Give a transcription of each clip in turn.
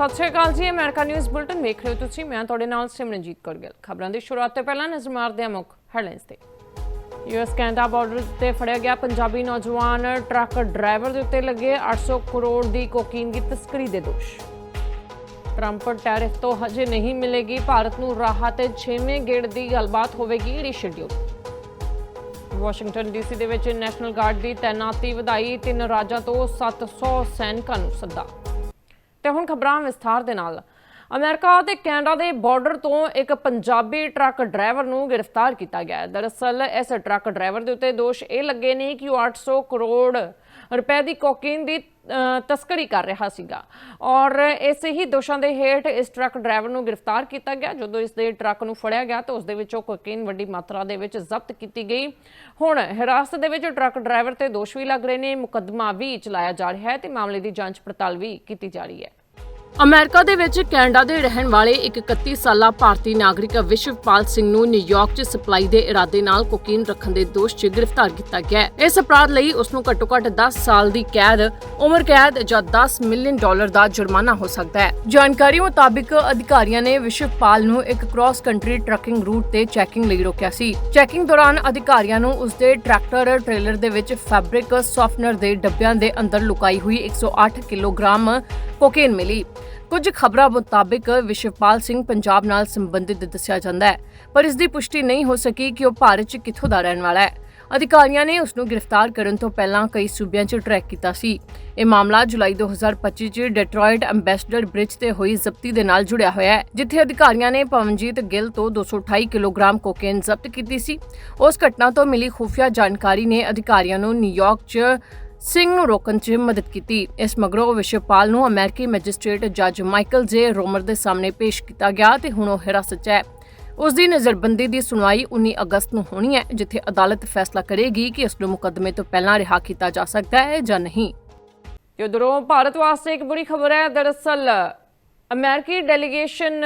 ਸਤਿ ਸ਼੍ਰੀ ਅਕਾਲ ਜੀ, America news bulletin ਵੇਖ ਰਹੇ ਹੋ ਤੁਸੀਂ। ਮੈਂ ਤੁਹਾਡੇ ਨਾਲ ਸਿਮਰਨਜੀਤ ਕੌਰ ਗਿੱਲ। ਖਬਰਾਂ ਦੀ ਸ਼ੁਰੂਆਤ ਤੋਂ ਪਹਿਲਾਂ ਨਜ਼ਰ ਮਾਰਦੇ ਹਾਂ ਮੁੱਖ ਹੈਡਲਾਈਨਸ ਤੇ। ਯੂਐਸ ਕੈਨੇਡਾ ਬਾਰਡਰ ਤੇ ਫੜਿਆ ਗਿਆ ਪੰਜਾਬੀ ਨੌਜਵਾਨ ਟਰੱਕ ਡਰਾਈਵਰ ਦੇ ਉੱਤੇ ਲੱਗੇ 800 ਕਰੋੜ ਦੀ ਕੋਕੀਨ ਦੀ ਤਸਕਰੀ ਦੇ ਦੋਸ਼। ਟਰੰਪ ਟੈਰਿਫ ਤੋਂ ਹਜੇ ਨਹੀਂ ਮਿਲੇਗੀ, ਭਾਰਤ ਨੂੰ ਰਾਹਤ 6ਵੇਂ ਗੇੜ ਦੀ ਗੱਲਬਾਤ ਹੋਵੇਗੀ ਰੀਸ਼ਡਿਊਲ ਵਾਸ਼ਿੰਗਟਨ ਡੀਸੀ ਦੇ ਵਿੱਚ ਨੈਸ਼ਨਲ ਗਾਰਡ ਦੀ ਤੈਨਾਤੀ ਵਧਾਈ, ਤਿੰਨ ਰਾਜਾਂ ਤੋਂ 700 ਸੈਨਿਕਾਂ ਨੂੰ ਸੱਦਾ। ਤੇ ਹੁਣ ਖਬਰਾਂ ਵਿਸਥਾਰ ਦੇ ਨਾਲ। ਅਮਰੀਕਾ ਤੇ ਕੈਨੇਡਾ ਦੇ ਬਾਰਡਰ ਤੋਂ ਇੱਕ ਪੰਜਾਬੀ ਟਰੱਕ ਡਰਾਈਵਰ ਨੂੰ ਗ੍ਰਿਫਤਾਰ ਕੀਤਾ ਗਿਆ ਹੈ। ਦਰਅਸਲ, ਇਸ ਟਰੱਕ ਡਰਾਈਵਰ ਦੇ ਉੱਤੇ ਦੋਸ਼ ਇਹ ਲੱਗੇ ਨੇ ਕਿ ਉਹ 800 ਕਰੋੜ ਰੁਪਏ ਦੀ ਕੋਕੀਨ ਦੀ ਤਸਕਰੀ ਕਰ ਰਿਹਾ ਸੀਗਾ। ਔਰ ਇਸੇ ਹੀ ਦੋਸ਼ਾਂ ਦੇ ਹੇਠ ਇਸ ਟਰੱਕ ਡਰਾਈਵਰ ਨੂੰ ਗ੍ਰਿਫਤਾਰ ਕੀਤਾ ਗਿਆ। ਜਦੋਂ ਇਸ ਦੇ ਟਰੱਕ ਨੂੰ ਫੜਿਆ ਗਿਆ, ਤਾਂ ਉਸ ਦੇ ਵਿੱਚੋਂ ਕੋਕੀਨ ਵੱਡੀ ਮਾਤਰਾ ਦੇ ਵਿੱਚ ਜ਼ਬਤ ਕੀਤੀ ਗਈ। ਹੁਣ ਹਿਰਾਸਤ ਦੇ ਵਿੱਚ ਟਰੱਕ ਡਰਾਈਵਰ ਤੇ ਦੋਸ਼ ਵੀ ਲੱਗ ਰਹੇ ਨੇ। ਮੁਕੱਦਮਾ ਵੀ ਚਲਾਇਆ ਜਾ ਰਿਹਾ ਹੈ ਤੇ ਮਾਮਲੇ ਦੀ ਜਾਂਚ ਪੜਤਾਲ ਵੀ ਕੀਤੀ ਜਾ ਰਹੀ ਹੈ। ਅਮਰੀਕਾ ਦੇ ਵਿੱਚ ਕੈਨੇਡਾ ਦੇ ਰਹਿਣ ਵਾਲੇ ਇੱਕ 31 ਸਾਲਾ ਭਾਰਤੀ ਨਾਗਰਿਕ ਵਿਸ਼ਵਪਾਲ ਸਿੰਘ ਨੂੰ ਨਿਊਯਾਰਕ 'ਚ ਸਪਲਾਈ ਦੇ ਇਰਾਦੇ ਨਾਲ ਕੋਕੀਨ ਰੱਖਣ ਦੇ ਦੋਸ਼ 'ਚ ਗ੍ਰਿਫਤਾਰ ਕੀਤਾ ਗਿਆ ਹੈ। ਇਸ ਅਪਰਾਧ ਲਈ ਉਸ ਨੂੰ ਘੱਟੋ-ਘੱਟ 10 ਸਾਲ ਦੀ ਕੈਦ, ਉਮਰ ਕੈਦ ਜਾਂ 10 ਮਿਲੀਅਨ ਡਾਲਰ ਦਾ ਜੁਰਮਾਨਾ ਹੋ ਸਕਦਾ ਹੈ। ਜਾਣਕਾਰੀ ਮੁਤਾਬਿਕ ਅਧਿਕਾਰੀਆਂ ਨੇ ਵਿਸ਼ਵਪਾਲ ਨੂੰ ਇੱਕ ਕ੍ਰਾਸ ਕੰਟਰੀ ਟਰੱਕਿੰਗ ਰੂਟ ਤੇ ਚੈਕਿੰਗ ਲਈ ਰੋਕਿਆ ਸੀ। ਚੈਕਿੰਗ ਦੌਰਾਨ ਅਧਿਕਾਰੀਆਂ ਨੂੰ ਉਸ ਦੇ ਟਰੈਕਟਰ, ਟ੍ਰੇਲਰ ਦੇ ਵਿੱਚ ਫੈਬਰਿਕ ਸੌਫਟਨਰ ਦੇ ਡੱਬਿਆਂ ਦੇ ਅੰਦਰ ਲੁਕਾਈ ਹੋਈ 108 ਕਿਲੋਗ੍ਰਾਮ ਕੋਕੇਨ ਮਿਲੀ। ਕੁਝ ਖਬਰਾਂ ਮੁਤਾਬਿਕ ਵਿਸ਼ਵਪਾਲ ਸਿੰਘ ਪੰਜਾਬ ਨਾਲ ਸੰਬੰਧਿਤ ਦੱਸਿਆ ਜਾਂਦਾ ਹੈ, ਪਰ ਇਸ ਦੀ ਪੁਸ਼ਟੀ ਨਹੀਂ ਹੋ ਸਕੀ ਕਿ ਉਹ ਭਾਰਤ 'ਚ ਕਿੱਥੋਂ ਦਾ ਰਹਿਣ ਵਾਲਾ ਹੈ। ਅਧਿਕਾਰੀਆਂ ਨੇ ਉਸ ਨੂੰ ਗ੍ਰਿਫਤਾਰ ਕਰਨ ਤੋਂ ਪਹਿਲਾਂ ਕਈ ਸੂਬਿਆਂ 'ਚ ਟਰੈਕ ਕੀਤਾ ਸੀ। ਇਹ ਮਾਮਲਾ ਜੁਲਾਈ 2025 'ਚ ਡੈਟਰੋਇਟ ਐਮਬੈਸਡਰ ਬ੍ਰਿਜ ਤੇ ਹੋਈ ਜ਼ਬਤੀ ਦੇ ਨਾਲ ਜੁੜਿਆ ਹੋਇਆ ਹੈ, ਜਿੱਥੇ ਅਧਿਕਾਰੀਆਂ ਨੇ ਪਵਨਜੀਤ ਗਿੱਲ ਤੋਂ 228 ਕਿਲੋਗ੍ਰਾਮ ਕੋਕੇਨ ਜ਼ਬਤ ਕੀਤੀ ਸੀ। ਉਸ ਘਟਨਾ ਤੋਂ ਮਿਲੀ ਖੁਫੀਆ ਜਾਣਕਾਰੀ ਨੇ ਅਧਿਕਾਰੀਆਂ ਨੂੰ ਨਿਊਯਾਰਕ 'ਚ ਸਿੰਘ ਨੂੰ ਰੋਕਣ 'ਚ ਮਦਦ ਕੀਤੀ। ਇਸ ਮਗਰੋਂ ਵਿਸ਼ਵਪਾਲ ਨੂੰ ਅਮਰੀਕੀ ਮੈਜਿਸਟ੍ਰੇਟ ਜੱਜ ਮਾਈਕਲ ਜੇ ਰੋਮਰ ਦੇ ਸਾਹਮਣੇ ਪੇਸ਼ ਕੀਤਾ ਗਿਆ ਤੇ ਹੁਣ ਉਹ ਹਿਰਾਸਤ 'ਚ ਹੈ। ਉਸ ਦੀ ਨਜ਼ਰਬੰਦੀ ਦੀ ਸੁਣਵਾਈ 19 ਅਗਸਤ ਨੂੰ ਹੋਣੀ ਹੈ, ਜਿੱਥੇ ਅਦਾਲਤ ਫੈਸਲਾ ਕਰੇਗੀ ਕਿ ਉਸ ਨੂੰ ਮੁਕੱਦਮੇ ਤੋਂ ਪਹਿਲਾਂ ਰਿਹਾ ਕੀਤਾ ਜਾ ਸਕਦਾ ਹੈ ਜਾਂ ਨਹੀਂ। ਉਧਰੋਂ ਭਾਰਤ ਵਾਸਤੇ ਇੱਕ ਬੁਰੀ ਖਬਰ ਹੈ। ਦਰਅਸਲ, ਅਮਰੀਕੀ ਡੈਲੀਗੇਸ਼ਨ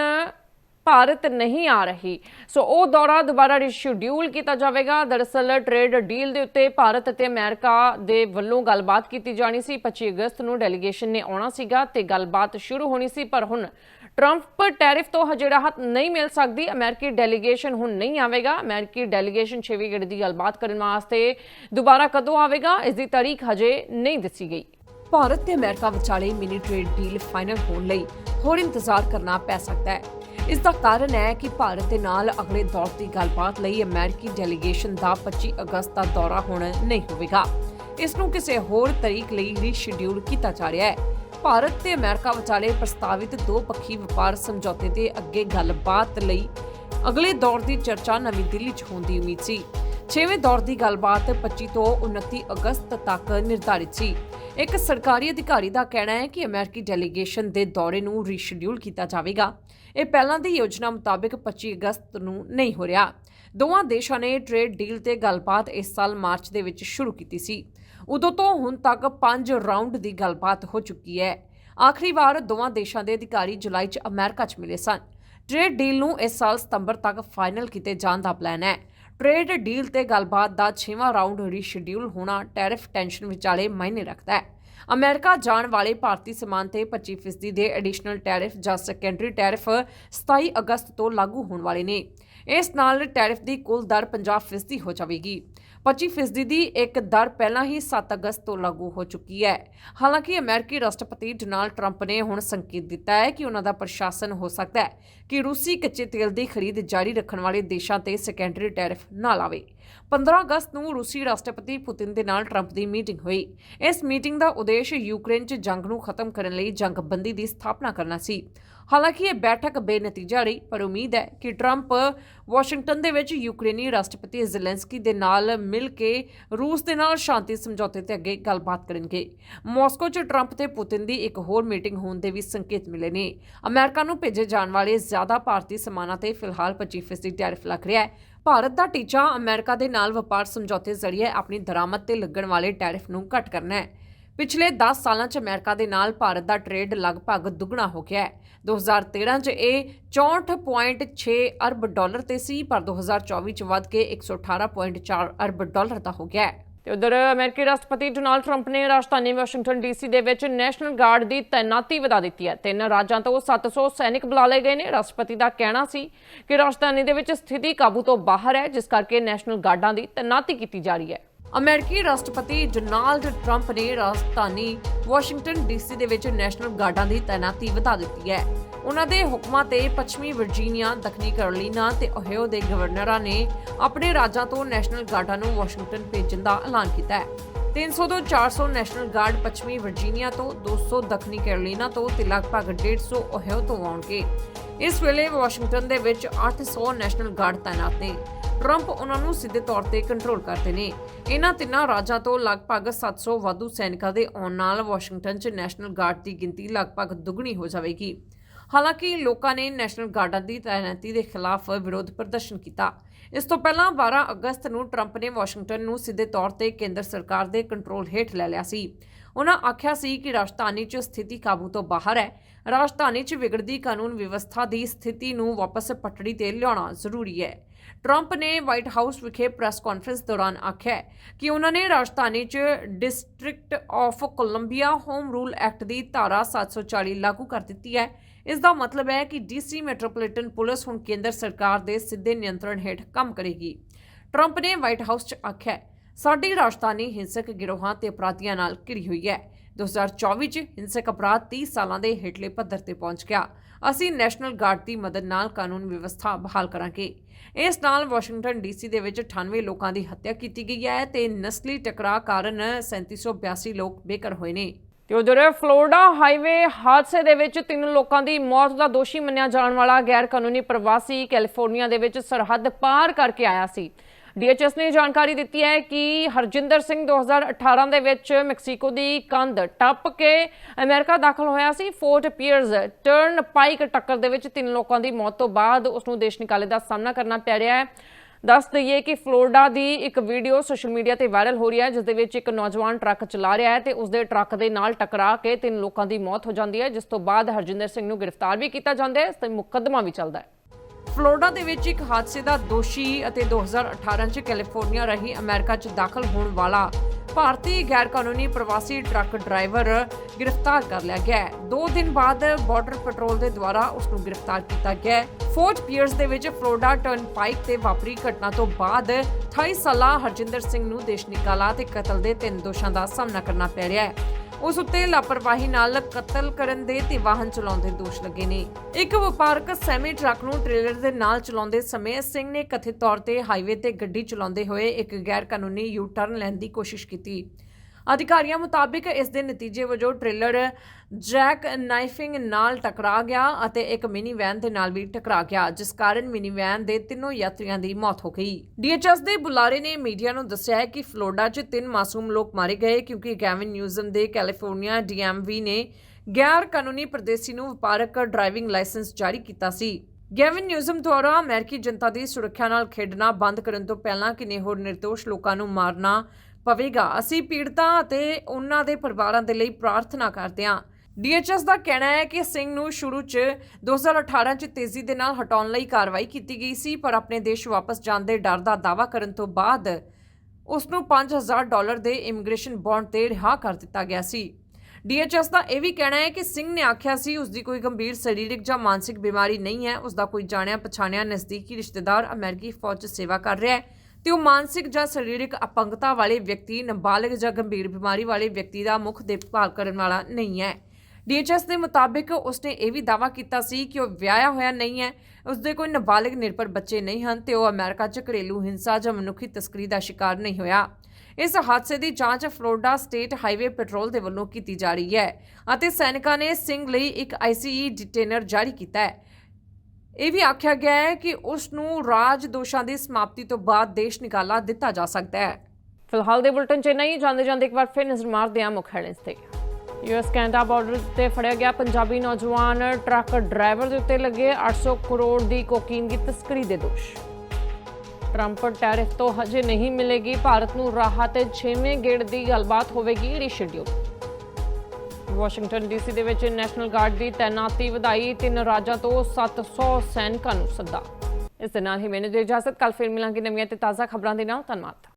ਭਾਰਤ ਨਹੀਂ ਆ ਰਹੀ। ਸੋ ਉਹ ਦੌਰਾ ਦੁਬਾਰਾ ਰਿਸ਼ਡਿਊਲ ਕੀਤਾ ਜਾਵੇਗਾ। ਦਰਅਸਲ ਟ੍ਰੇਡ ਡੀਲ ਦੇ ਉੱਤੇ ਭਾਰਤ ਅਤੇ ਅਮਰੀਕਾ ਦੇ ਵੱਲੋਂ ਗੱਲਬਾਤ ਕੀਤੀ ਜਾਣੀ ਸੀ। 25 ਅਗਸਤ ਨੂੰ ਡੈਲੀਗੇਸ਼ਨ ਨੇ ਆਉਣਾ ਸੀਗਾ ਤੇ ਗੱਲਬਾਤ ਸ਼ੁਰੂ ਹੋਣੀ ਸੀ, ਪਰ ਹੁਣ ਟਰੰਪ ਟੈਰਿਫ ਤੋਂ ਹਜੇ ਰਾਹਤ ਨਹੀਂ ਮਿਲ ਸਕਦੀ। ਅਮਰੀਕੀ ਡੈਲੀਗੇਸ਼ਨ ਹੁਣ ਨਹੀਂ ਆਵੇਗਾ। ਅਮਰੀਕੀ ਡੈਲੀਗੇਸ਼ਨ ਛੇਵੀਂ ਗੇੜ ਦੀ ਗੱਲਬਾਤ ਕਰਨ ਵਾਸਤੇ ਦੁਬਾਰਾ ਕਦੋਂ ਆਵੇਗਾ, ਇਸ ਦੀ ਤਾਰੀਖ ਹਜੇ ਨਹੀਂ ਦੱਸੀ ਗਈ। ਭਾਰਤ ਤੇ ਅਮਰੀਕਾ ਵਿਚਾਲੇ ਮਿਨੀ ਟ੍ਰੇਡ ਡੀਲ ਫਾਈਨਲ ਹੋਣ ਲਈ ਹੋਰ ਇੰਤਜ਼ਾਰ ਕਰਨਾ ਪੈ ਸਕਦਾ ਹੈ। ਇਸ ਦਾ ਕਾਰਨ ਹੈ ਕਿ ਭਾਰਤ ਦੇ ਨਾਲ ਅਗਲੇ ਦੌਰ ਦੀ ਗੱਲਬਾਤ ਲਈ ਅਮਰੀਕੀ ਡੈਲੀਗੇਸ਼ਨ ਦਾ 25 ਅਗਸਤ ਦਾ ਦੌਰਾ ਹੁਣ ਨਹੀਂ ਹੋਵੇਗਾ। ਇਸ ਨੂੰ ਕਿਸੇ ਹੋਰ ਤਰੀਕ ਲਈ ਰੀਸ਼ਡਿਊਲ ਕੀਤਾ ਜਾ ਰਿਹਾ ਹੈ। ਭਾਰਤ ਤੇ ਅਮਰੀਕਾ ਵਿਚਾਲੇ ਪ੍ਰਸਤਾਵਿਤ ਦੋ ਪੱਖੀ ਵਪਾਰ ਸਮਝੌਤੇ ਤੇ ਅੱਗੇ ਗੱਲਬਾਤ ਲਈ ਅਗਲੇ ਦੌਰ ਦੀ ਚਰਚਾ ਨਵੀਂ ਦਿੱਲੀ 'ਚ ਹੋਣ ਦੀ ਉਮੀਦ ਸੀ। ਛੇਵੇਂ ਦੌਰ ਦੀ ਗੱਲਬਾਤ 25 ਤੋਂ 29 ਅਗਸਤ ਤੱਕ ਨਿਰਧਾਰਿਤ ਸੀ। ਇੱਕ ਸਰਕਾਰੀ ਅਧਿਕਾਰੀ ਦਾ ਕਹਿਣਾ ਹੈ ਕਿ ਅਮਰੀਕੀ ਡੈਲੀਗੇਸ਼ਨ ਦੇ ਦੌਰੇ ਨੂੰ ਰੀਸ਼ਡਿਊਲ ਕੀਤਾ ਜਾਵੇਗਾ। ਇਹ ਪਹਿਲਾਂ ਦੀ ਯੋਜਨਾ ਮੁਤਾਬਕ 25 ਅਗਸਤ ਨੂੰ ਨਹੀਂ ਹੋ ਰਿਹਾ। ਦੋਵਾਂ ਦੇਸ਼ਾਂ ਨੇ ਟ੍ਰੇਡ ਡੀਲ ਤੇ ਗੱਲਬਾਤ ਇਸ ਸਾਲ ਮਾਰਚ ਦੇ ਵਿੱਚ ਸ਼ੁਰੂ ਕੀਤੀ ਸੀ। ਉਦੋਂ ਤੋਂ ਹੁਣ ਤੱਕ 5 ਰਾਉਂਡ ਦੀ ਗੱਲਬਾਤ ਹੋ ਚੁੱਕੀ ਹੈ। ਆਖਰੀ ਵਾਰ ਦੋਵਾਂ ਦੇਸ਼ਾਂ ਦੇ ਅਧਿਕਾਰੀ ਜੁਲਾਈ 'ਚ ਅਮਰੀਕਾ 'ਚ ਮਿਲੇ ਸਨ। ਟ੍ਰੇਡ ਡੀਲ ਨੂੰ ਇਸ ਸਾਲ ਸਤੰਬਰ ਤੱਕ ਫਾਈਨਲ ਕੀਤੇ ਜਾਣ ਦਾ ਪਲਾਨ ਹੈ। ਟ੍ਰੇਡ ਡੀਲ ਤੇ ਗੱਲਬਾਤ ਦਾ 6ਵਾਂ ਰਾਊਂਡ ਰੀਸ਼ਡਿਊਲ ਹੋਣਾ ਟੈਰਿਫ ਟੈਂਸ਼ਨ ਵਿਚਾਲੇ ਮਾਇਨੇ ਰੱਖਦਾ ਹੈ। ਅਮਰੀਕਾ ਜਾਣ ਵਾਲੇ ਭਾਰਤੀ ਸਮਾਨ ਤੇ 25% ਦੇ ਐਡੀਸ਼ਨਲ ਟੈਰਿਫ ਜਾਂ ਸੈਕੰਡਰੀ ਟੈਰਿਫ 27 ਅਗਸਤ ਤੋਂ ਲਾਗੂ ਹੋਣ ਵਾਲੇ ਨੇ। ਇਸ ਨਾਲ ਟੈਰਿਫ ਦੀ ਕੁੱਲ ਦਰ 50% ਹੋ ਜਾਵੇਗੀ। 25% ਦੀ ਇੱਕ ਦਰ ਪਹਿਲਾਂ ਹੀ 7 ਅਗਸਤ ਤੋਂ ਲਾਗੂ ਹੋ ਚੁੱਕੀ ਹੈ। ਹਾਲਾਂਕਿ ਅਮਰੀਕੀ ਰਾਸ਼ਟਰਪਤੀ ਡੋਨਾਲਡ ਟਰੰਪ ਨੇ ਹੁਣ ਸੰਕੇਤ ਦਿੱਤਾ ਹੈ ਕਿ ਉਹਨਾਂ ਦਾ ਪ੍ਰਸ਼ਾਸਨ ਹੋ ਸਕਦਾ ਹੈ ਕਿ ਰੂਸੀ ਕੱਚੇ ਤੇਲ ਦੀ ਖਰੀਦ ਜਾਰੀ ਰੱਖਣ ਵਾਲੇ ਦੇਸ਼ਾਂ ਤੇ ਸੈਕੰਡਰੀ ਟੈਰਿਫ ਨਾ ਲਾਵੇ। 15 ਅਗਸਤ ਨੂੰ ਰੂਸੀ ਰਾਸ਼ਟਰਪਤੀ ਪੁਤਿਨ ਦੇ ਨਾਲ ਟਰੰਪ ਦੀ ਮੀਟਿੰਗ ਹੋਈ। ਇਸ ਮੀਟਿੰਗ ਦਾ ਉਦੇਸ਼ ਯੂਕਰੇਨ 'ਚ ਜੰਗ ਨੂੰ ਖਤਮ ਕਰਨ ਲਈ ਜੰਗਬੰਦੀ ਦੀ ਸਥਾਪਨਾ ਕਰਨਾ ਸੀ। ਹਾਲਾਂਕਿ ਇਹ ਬੈਠਕ ਬੇਨਤੀਜਾ ਰਹੀ, ਪਰ ਉਮੀਦ ਹੈ ਕਿ ਟਰੰਪ ਵਾਸ਼ਿੰਗਟਨ ਦੇ ਵਿੱਚ ਯੂਕਰੇਨੀ ਰਾਸ਼ਟਰਪਤੀ ਜ਼ੈਲੈਂਸਕੀ ਦੇ ਨਾਲ ਮਿਲ ਕੇ ਰੂਸ ਦੇ ਨਾਲ ਸ਼ਾਂਤੀ ਸਮਝੌਤੇ ਤੇ ਅੱਗੇ ਗੱਲਬਾਤ ਕਰਨਗੇ। ਮਾਸਕੋ 'ਚ ਟਰੰਪ ਤੇ ਪੁਤਿਨ ਦੀ ਇੱਕ ਹੋਰ ਮੀਟਿੰਗ ਹੋਣ ਦੇ ਵੀ ਸੰਕੇਤ ਮਿਲੇ ਨੇ। ਅਮਰੀਕਾ ਨੂੰ ਭੇਜੇ ਜਾਣ ਵਾਲੇ ਜ਼ਿਆਦਾ ਭਾਰਤੀ ਸਮਾਨਾਂ ਤੇ ਫਿਲਹਾਲ 25% ਟੈਰਿਫ ਲੱਗ ਰਿਹਾ ਹੈ। ਭਾਰਤ ਦਾ ਟੀਚਾ ਅਮਰੀਕਾ ਦੇ ਨਾਲ ਵਪਾਰ ਸਮਝੌਤੇ ਜ਼ਰੀਏ ਆਪਣੀ ਦਰਾਮਦ ਤੇ ਲੱਗਣ ਵਾਲੇ ਟੈਰਿਫ ਨੂੰ ਘੱਟ ਕਰਨਾ ਹੈ। ਪਿਛਲੇ 10 ਸਾਲਾਂ 'ਚ ਅਮਰੀਕਾ ਦੇ ਨਾਲ ਭਾਰਤ ਦਾ ਟ੍ਰੇਡ ਲਗਭਗ ਦੁੱਗਣਾ ਹੋ ਗਿਆ ਹੈ। 2013 'ਚ ਇਹ 64.6 ਅਰਬ ਡਾਲਰ ਤੇ ਸੀ, ਪਰ 2024 'ਚ ਵੱਧ ਕੇ 118.4 ਅਰਬ ਡਾਲਰ ਦਾ ਹੋ ਗਿਆ ਹੈ। ਤੇ ਉਧਰ ਅਮਰੀਕੀ ਰਾਸ਼ਟਰਪਤੀ ਡੋਨਾਲਡ ਟਰੰਪ ਨੇ ਰਾਜਧਾਨੀ ਵਾਸ਼ਿੰਗਟਨ ਡੀਸੀ ਦੇ ਵਿੱਚ ਨੈਸ਼ਨਲ ਗਾਰਡ ਦੀ ਤਾਇਨਾਤੀ ਵਧਾ ਦਿੱਤੀ ਹੈ। ਤਿੰਨ ਰਾਜਾਂ ਤੋਂ 700 ਸੈਨਿਕ ਬੁਲਾ ਲਏ ਗਏ ਨੇ। ਰਾਸ਼ਟਰਪਤੀ ਦਾ ਕਹਿਣਾ ਸੀ ਕਿ ਰਾਜਧਾਨੀ ਦੇ ਵਿੱਚ ਸਥਿਤੀ ਕਾਬੂ ਤੋਂ ਬਾਹਰ ਹੈ, ਜਿਸ ਕਰਕੇ ਨੈਸ਼ਨਲ ਗਾਰਡਾਂ ਦੀ ਤਾਇਨਾਤੀ ਕੀਤੀ ਜਾ ਰਹੀ ਹੈ। ਅਮਰੀਕੀ ਰਾਸ਼ਟਰਪਤੀ ਡੋਨਾਲਡ ਟਰੰਪ ਨੇ ਰਾਜਧਾਨੀ ਵਾਸ਼ਿੰਗਟਨ ਡੀਸੀ ਦੇ ਵਿੱਚ ਨੈਸ਼ਨਲ ਗਾਰਡਾਂ ਦੀ ਤਾਇਨਾਤੀ ਵਧਾ ਦਿੱਤੀ ਹੈ। ਉਹਨਾਂ ਦੇ ਹੁਕਮਾਂ ਤੇ ਪੱਛਮੀ ਵਰਜੀਨੀਆ ਦੱਖਣੀ ਕੈਰੋਲੀਨਾ ਤੇ ਓਹੀਓ ਦੇ ਗਵਰਨਰਾਂ ਨੇ ਆਪਣੇ ਰਾਜਾਂ ਤੋਂ ਨੈਸ਼ਨਲ ਗਾਰਡਾਂ ਨੂੰ ਵਾਸ਼ਿੰਗਟਨ ਭੇਜਣ ਦਾ ਐਲਾਨ ਕੀਤਾ ਹੈ। 300 ਤੋਂ 400 ਨੈਸ਼ਨਲ ਗਾਰਡ ਪੱਛਮੀ ਵਰਜੀਨੀਆ ਤੋਂ 200 ਦੱਖਣੀ ਕੈਰੋਲੀਨਾ ਤੋਂ ਤੇ ਲਗਭਗ 150 ਓਹੀਓ ਤੋਂ ਆਉਣਗੇ। ਇਸ ਵੇਲੇ ਵਾਸ਼ਿੰਗਟਨ ਦੇ ਵਿੱਚ 800 ਨੈਸ਼ਨਲ ਗਾਰਡ ਤਾਇਨਾਤ ਨੇ। ਟਰੰਪ ਉਹਨਾਂ ਨੂੰ ਸਿੱਧੇ ਤੌਰ ਤੇ ਕੰਟਰੋਲ ਕਰਦੇ ਨੇ। ਇਹਨਾਂ ਤਿੰਨਾਂ ਰਾਜਾਂ ਤੋਂ ਲਗਭਗ 700 ਵਾਧੂ ਸੈਨਿਕਾਂ ਦੇ ਆਉਣ ਨਾਲ ਵਾਸ਼ਿੰਗਟਨ 'ਚ ਨੈਸ਼ਨਲ ਗਾਰਡ ਦੀ ਗਿਣਤੀ ਲਗਭਗ ਦੁੱਗਣੀ ਹੋ ਜਾਵੇਗੀ। ਹਾਲਾਂਕਿ ਲੋਕਾਂ ਨੇ ਨੈਸ਼ਨਲ ਗਾਰਡਾਂ ਦੀ ਤਾਇਨਾਤੀ ਦੇ ਖਿਲਾਫ ਵਿਰੋਧ ਪ੍ਰਦਰਸ਼ਨ ਕੀਤਾ। ਇਸ ਤੋਂ ਪਹਿਲਾਂ 12 ਅਗਸਤ ਨੂੰ ਟਰੰਪ ਨੇ ਵਾਸ਼ਿੰਗਟਨ ਨੂੰ ਸਿੱਧੇ ਤੌਰ ਤੇ ਕੇਂਦਰ ਸਰਕਾਰ ਦੇ ਕੰਟਰੋਲ ਹੇਠ ਲੈ ਲਿਆ ਸੀ। ਉਹਨਾਂ ਆਖਿਆ ਸੀ ਕਿ ਰਾਜਧਾਨੀ 'ਚ ਸਥਿਤੀ ਕਾਬੂ ਤੋਂ ਬਾਹਰ ਹੈ। ਰਾਜਧਾਨੀ 'ਚ ਵਿਗੜਦੀ ਕਾਨੂੰਨ ਵਿਵਸਥਾ ਦੀ ਸਥਿਤੀ ਨੂੰ ਵਾਪਸ ਪਟੜੀ ਤੇ ਲਿਆਉਣਾ ਜ਼ਰੂਰੀ ਹੈ। ਟਰੰਪ ਨੇ ਵਾਈਟ ਹਾਊਸ ਵਿਖੇ ਪ੍ਰੈਸ ਕਾਨਫਰੰਸ ਦੌਰਾਨ ਆਖਿਆ ਕਿ ਉਹਨਾਂ ਨੇ ਰਾਜਧਾਨੀ 'ਚ district of Columbia home rule act ਦੀ ਧਾਰਾ 740 ਲਾਗੂ ਕਰ ਦਿੱਤੀ ਹੈ। ਇਸ ਦਾ ਮਤਲਬ ਹੈ ਕਿ ਡੀਸੀ ਮੈਟਰੋਪੋਲੀਟਨ ਪੁਲਿਸ ਹੁਣ ਕੇਂਦਰ ਸਰਕਾਰ ਦੇ ਸਿੱਧੇ ਨਿਯੰਤਰਣ ਹੇਠ ਕੰਮ ਕਰੇਗੀ। ਟਰੰਪ ਨੇ ਵਾਈਟ ਹਾਊਸ 'ਚ ਆਖਿਆ ਸਾਡੀ ਰਾਜਧਾਨੀ ਹਿੰਸਕ ਗਿਰੋਹਾਂ ਤੇ ਅਪਰਾਧੀਆਂ ਨਾਲ ਘਿਰੀ ਹੋਈ ਹੈ। 2024 'ਚ ਹਿੰਸਕ ਅਪਰਾਧ 30 ਸਾਲਾਂ ਦੇ ਹੇਠਲੇ ਪੱਧਰ ਤੇ ਪਹੁੰਚ ਗਿਆ। ਅਸੀਂ ਨੈਸ਼ਨਲ ਗਾਰਡ ਦੀ ਮਦਦ ਨਾਲ ਕਾਨੂੰਨ ਵਿਵਸਥਾ ਬਹਾਲ ਕਰਾਂਗੇ। ਇਸ ਨਾਲ ਵਾਸ਼ਿੰਗਟਨ ਡੀਸੀ ਦੇ ਵਿੱਚ 98 ਲੋਕਾਂ ਦੀ ਹੱਤਿਆ ਕੀਤੀ ਗਈ ਹੈ ਤੇ ਨਸਲੀ ਟਕਰਾਅ ਕਾਰਨ 3782 ਲੋਕ ਬੇਘਰ ਹੋਏ ਨੇ। ਤੇ ਉਧਰ ਫਲੋਰਡਾ ਹਾਈਵੇ ਹਾਦਸੇ ਦੇ ਵਿੱਚ ਤਿੰਨ ਲੋਕਾਂ ਦੀ ਮੌਤ ਦਾ ਦੋਸ਼ੀ ਮੰਨਿਆ ਜਾਣ ਵਾਲਾ ਗੈਰ ਕਾਨੂੰਨੀ ਪ੍ਰਵਾਸੀ ਕੈਲੀਫੋਰਨੀਆ ਦੇ ਵਿੱਚ ਸਰਹੱਦ ਪਾਰ ਕਰਕੇ ਆਇਆ ਸੀ। ਡੀਐਚਐਸ ਨੇ ਜਾਣਕਾਰੀ ਦਿੱਤੀ ਹੈ ਕਿ ਹਰਜਿੰਦਰ ਸਿੰਘ 2018 ਦੇ ਵਿੱਚ ਮੈਕਸੀਕੋ ਦੀ ਕੰਧ ਟੱਪ ਕੇ ਅਮਰੀਕਾ ਦਾਖਲ ਹੋਇਆ ਸੀ। ਫੋਰਟ ਪੀਅਰਸ ਟਰਨ ਪਾਈਕ ਟੱਕਰ ਦੇ ਵਿੱਚ ਤਿੰਨ ਲੋਕਾਂ ਦੀ ਮੌਤ ਤੋਂ ਬਾਅਦ ਉਸ ਨੂੰ ਦੇਸ਼ ਨਿਕਾਲੇ ਦਾ ਸਾਹਮਣਾ ਕਰਨਾ ਪੈ ਰਿਹਾ ਹੈ। ਦੱਸ ਦਈਏ ਕਿ ਫਲੋਰੀਡਾ ਦੀ ਇੱਕ ਵੀਡੀਓ ਸੋਸ਼ਲ ਮੀਡੀਆ ਤੇ ਵਾਇਰਲ ਹੋ ਰਹੀ ਹੈ, ਜਿਸ ਦੇ ਵਿੱਚ ਇੱਕ ਨੌਜਵਾਨ ਟਰੱਕ ਚਲਾ ਰਿਹਾ ਹੈ ਤੇ ਉਸ ਦੇ ਟਰੱਕ ਦੇ ਨਾਲ ਟਕਰਾ ਕੇ ਤਿੰਨ ਲੋਕਾਂ ਦੀ ਮੌਤ ਹੋ ਜਾਂਦੀ ਹੈ, ਜਿਸ ਤੋਂ ਬਾਅਦ ਹਰਜਿੰਦਰ ਸਿੰਘ ਨੂੰ ਗ੍ਰਿਫਤਾਰ ਵੀ ਕੀਤਾ ਜਾਂਦਾ ਹੈ, ਇਸ ਤੇ ਮੁਕੱਦਮਾ ਵੀ ਚੱਲਦਾ ਹੈ। ਫਲੋਰੀਡਾ ਦੇ ਵਿੱਚ ਇੱਕ ਹਾਦਸੇ ਦਾ ਦੋਸ਼ੀ ਅਤੇ 2018 ਚ ਕੈਲੀਫੋਰਨੀਆ ਰਹੀ ਅਮਰੀਕਾ ਚ ਦਾਖਲ ਹੋਣ ਵਾਲਾ ਭਾਰਤੀ ਗੈਰ ਕਾਨੂੰਨੀ ਪ੍ਰਵਾਸੀ ਟਰੱਕ ਡਰਾਈਵਰ ਗ੍ਰਿਫਤਾਰ ਕਰ ਲਿਆ ਗਿਆ ਹੈ। 2 ਦਿਨ ਬਾਅਦ ਬਾਰਡਰ ਪੈਟਰੋਲ ਦੇ ਦੁਆਰਾ ਉਸ ਨੂੰ ਗ੍ਰਿਫਤਾਰ ਕੀਤਾ ਗਿਆ ਹੈ। ਫੋਰਟ ਪੀਅਰਸ ਦੇ ਵਿੱਚ ਫਲੋਰਡਾ ਟਰਨ ਪਾਈਕ ਤੇ ਵਾਪਰੀ ਘਟਨਾ ਤੋਂ ਬਾਅਦ 28 ਸਾਲਾ ਹਰਜਿੰਦਰ ਸਿੰਘ ਨੂੰ ਦੇਸ਼ ਨਿਕਾਲਾ ਤੇ ਕਤਲ ਦੇ ਤਿੰਨ ਦੋਸ਼ਾਂ ਦਾ ਸਾਹਮਣਾ ਕਰਨਾ ਪੈ ਰਿਹਾ ਹੈ। ਉਸ ਉੱਤੇ ਲਾਪਰਵਾਹੀ ਨਾਲ ਕਤਲ ਕਰਨ ਦੇ ਤੇ ਵਾਹਨ ਚਲਾਉਣ ਦੇ ਦੋਸ਼ ਲੱਗੇ ਨੇ। ਇੱਕ ਵਪਾਰਕ ਸੈਮੀ ਟਰੱਕ ਨੂੰ ਟ੍ਰੇਲਰ ਦੇ ਨਾਲ ਚਲਾਉਂਦੇ ਸਮੇਂ ਸਿੰਘ ਨੇ ਕਥਿਤ ਤੌਰ ਤੇ ਹਾਈਵੇ ਤੇ ਗੱਡੀ ਚਲਾਉਂਦੇ ਹੋਏ ਇੱਕ ਗੈਰ ਕਾਨੂੰਨੀ ਯੂ ਟਰਨ ਲੈਣ ਦੀ ਕੋਸ਼ਿਸ਼ ਕੀਤੀ। ਅਧਿਕਾਰੀਆਂ ਮੁਤਾਬਿਕ ਇਸ ਦੇ ਨਤੀਜੇ ਵਜੋਂ ਟ੍ਰੇਲਰ ਜੈਕ ਨਾਈਫਿੰਗ ਨਾਲ ਟਕਰਾ ਗਿਆ ਅਤੇ ਇੱਕ ਮਿਨੀ ਵੈਨ ਦੇ ਨਾਲ ਵੀ ਟਕਰਾ ਗਿਆ, ਜਿਸ ਕਾਰਨ ਮਿਨੀ ਵੈਨ ਦੇ ਤਿੰਨੋਂ ਯਾਤਰੀਆਂ ਦੀ ਮੌਤ ਹੋ ਗਈ। ਡੀਐਚਐਸ ਦੇ ਬੁਲਾਰੇ ਨੇ ਮੀਡੀਆ ਨੂੰ ਦੱਸਿਆ ਹੈ ਕਿ ਫਲੋਰੀਡਾ 'ਚ ਤਿੰਨ ਮਾਸੂਮ ਲੋਕ ਮਾਰੇ ਗਏ, ਕਿਉਂਕਿ ਗੈਵਿਨ ਨਿਊਜ਼ਮ ਦੇ ਕੈਲੀਫੋਰਨੀਆ ਡੀਐਮਵੀ ਨੇ ਗੈਰ ਕਾਨੂੰਨੀ ਪ੍ਰਦੇਸੀ ਨੂੰ ਵਪਾਰਕ ਡਰਾਈਵਿੰਗ ਲਾਇਸੈਂਸ ਜਾਰੀ ਕੀਤਾ ਸੀ। ਗੈਵਿਨ ਨਿਊਜ਼ਮ ਦੁਆਰਾ ਅਮਰੀਕੀ ਜਨਤਾ ਦੀ ਸੁਰੱਖਿਆ ਨਾਲ ਖੇਡਣਾ ਬੰਦ ਕਰਨ ਤੋਂ ਪਹਿਲਾਂ ਕਿੰਨੇ ਹੋਰ ਨਿਰਦੋਸ਼ ਲੋਕਾਂ ਨੂੰ ਮਾਰਨਾ ਪਵੇਗਾ। ਅਸੀਂ ਪੀੜਤਾਂ ਅਤੇ ਉਹਨਾਂ ਦੇ ਪਰਿਵਾਰਾਂ ਦੇ ਲਈ ਪ੍ਰਾਰਥਨਾ ਕਰਦੇ ਹਾਂ। ਡੀਐਚਐਸ ਦਾ ਕਹਿਣਾ ਹੈ ਕਿ ਸਿੰਘ ਨੂੰ ਸ਼ੁਰੂ 'ਚ 2018 'ਚ ਤੇਜ਼ੀ ਦੇ ਨਾਲ ਹਟਾਉਣ ਲਈ ਕਾਰਵਾਈ ਕੀਤੀ ਗਈ ਸੀ, ਪਰ ਆਪਣੇ ਦੇਸ਼ ਵਾਪਸ ਜਾਣ ਦੇ ਡਰ ਦਾ ਦਾਅਵਾ ਕਰਨ ਤੋਂ ਬਾਅਦ ਉਸ ਨੂੰ 5000 ਡਾਲਰ ਦੇ ਇਮੀਗ੍ਰੇਸ਼ਨ ਬੌਂਡ ਤੇ ਰਿਹਾ ਕਰ ਦਿੱਤਾ ਗਿਆ ਸੀ। ਡੀਐਚਐਸ ਦਾ ਇਹ ਵੀ ਕਹਿਣਾ ਹੈ ਕਿ ਸਿੰਘ ਨੇ ਆਖਿਆ ਸੀ ਉਸ ਦੀ ਕੋਈ ਗੰਭੀਰ ਸਰੀਰਕ ਜਾਂ ਮਾਨਸਿਕ ਬਿਮਾਰੀ ਨਹੀਂ ਹੈ ਉਸ ਦਾ ਕੋਈ ਜਾਣਿਆ ਪਛਾਣਿਆ ਨਜ਼ਦੀਕੀ ਰਿਸ਼ਤੇਦਾਰ ਅਮਰੀਕੀ ਫੌਜ 'ਚ ਸੇਵਾ ਕਰ ਰਿਹਾ ਹੈ। ਤੇ ਉਹ ਮਾਨਸਿਕ ਜਾਂ ਸਰੀਰਕ ਅਪੰਗਤਾ ਵਾਲੇ ਵਿਅਕਤੀ, ਨਾਬਾਲਗ ਜਾਂ ਗੰਭੀਰ ਬਿਮਾਰੀ ਵਾਲੇ ਵਿਅਕਤੀ ਦਾ ਮੁੱਖ ਦੇਖਭਾਲ ਕਰਨ ਵਾਲਾ ਨਹੀਂ ਹੈ। ਡੀਐਚਐਸ ਦੇ ਮੁਤਾਬਿਕ ਉਸਨੇ ਇਹ ਵੀ ਦਾਅਵਾ ਕੀਤਾ ਸੀ ਕਿ ਉਹ ਵਿਆਹਿਆ ਹੋਇਆ ਨਹੀਂ ਹੈ। ਉਸਦੇ ਕੋਈ ਨਾਬਾਲਗ ਨਿਰਭਰ ਬੱਚੇ ਨਹੀਂ ਹਨ ਤੇ ਉਹ ਅਮਰੀਕਾ 'ਚ ਘਰੇਲੂ ਹਿੰਸਾ ਜਾਂ ਮਨੁੱਖੀ ਤਸਕਰੀ ਦਾ ਸ਼ਿਕਾਰ ਨਹੀਂ ਹੋਇਆ। ਇਸ ਹਾਦਸੇ ਦੀ ਜਾਂਚ ਫਲੋਰੀਡਾ ਸਟੇਟ ਹਾਈਵੇ ਪੈਟਰੋਲ ਦੇ ਵੱਲੋਂ ਕੀਤੀ ਜਾ ਰਹੀ ਹੈ ਅਤੇ ਸੈਨਿਕਾਂ ਨੇ ਸਿੰਘ ਲਈ ਇੱਕ ਆਈਸੀਈ ਡਿਟੇਨਰ ਜਾਰੀ ਕੀਤਾ ਹੈ। ਇਹ ਵੀ ਆਖਿਆ ਗਿਆ ਹੈ ਕਿ ਉਸ ਨੂੰ ਰਾਜ ਦੋਸ਼ਾਂ ਦੀ ਸਮਾਪਤੀ ਤੋਂ ਬਾਅਦ ਦੇਸ਼ ਨਿਕਾਲਾ ਦਿੱਤਾ ਜਾ ਸਕਦਾ ਹੈ। ਫਿਲਹਾਲ ਦੇ ਬੁਲਟਨ ਚ ਨਹੀਂ, ਜਾਂਦੇ ਜਾਂਦੇ ਇੱਕ ਵਾਰ ਫਿਰ ਨਜ਼ਰ ਮਾਰਦੇ ਹਾਂ ਮੁੱਖ ਹੈਡਲਾਈਨਸ ਤੇ। ਯੂਐਸ ਕੈਨੇਡਾ ਬਾਰਡਰ ਤੇ ਫੜਿਆ ਗਿਆ ਪੰਜਾਬੀ ਨੌਜਵਾਨ ਟਰੱਕ ਡਰਾਈਵਰ ਦੇ ਉੱਤੇ ਲੱਗੇ 800 ਕਰੋੜ ਦੀ ਕੋਕੀਨ ਦੀ ਤਸਕਰੀ ਦੇ ਦੋਸ਼। ਟਰੰਪ ਟੈਰਿਫ ਤੋਂ ਹਜੇ ਨਹੀਂ ਮਿਲੇਗੀ, ਭਾਰਤ ਨੂੰ ਰਾਹਤ 6ਵੇਂ ਗੇੜ ਦੀ ਗੱਲਬਾਤ ਹੋਵੇਗੀ ਰੀਸ਼ਡਿਊਲ ਵਾਸ਼ਿੰਗਟਨ ਡੀਸੀ ਦੇ ਵਿੱਚ ਨੈਸ਼ਨਲ ਗਾਰਡ ਦੀ ਤਾਇਨਾਤੀ ਵਧਾਈ, ਤਿੰਨ ਰਾਜਾਂ ਤੋਂ 700 ਸੈਨਿਕਾਂ ਨੂੰ ਸੱਦਾ। ਇਸ ਦੇ ਨਾਲ ਹੀ ਮੈਨੂੰ ਦੇ ਇਜਾਜ਼ਤ ਕੱਲ ਫਿਰ ਮਿਲਾਂਗੇ ਨਵੀਆਂ ਤੇ ਤਾਜ਼ਾ ਖਬਰਾਂ ਦੇ ਨਾਲ। ਧੰਨਵਾਦ।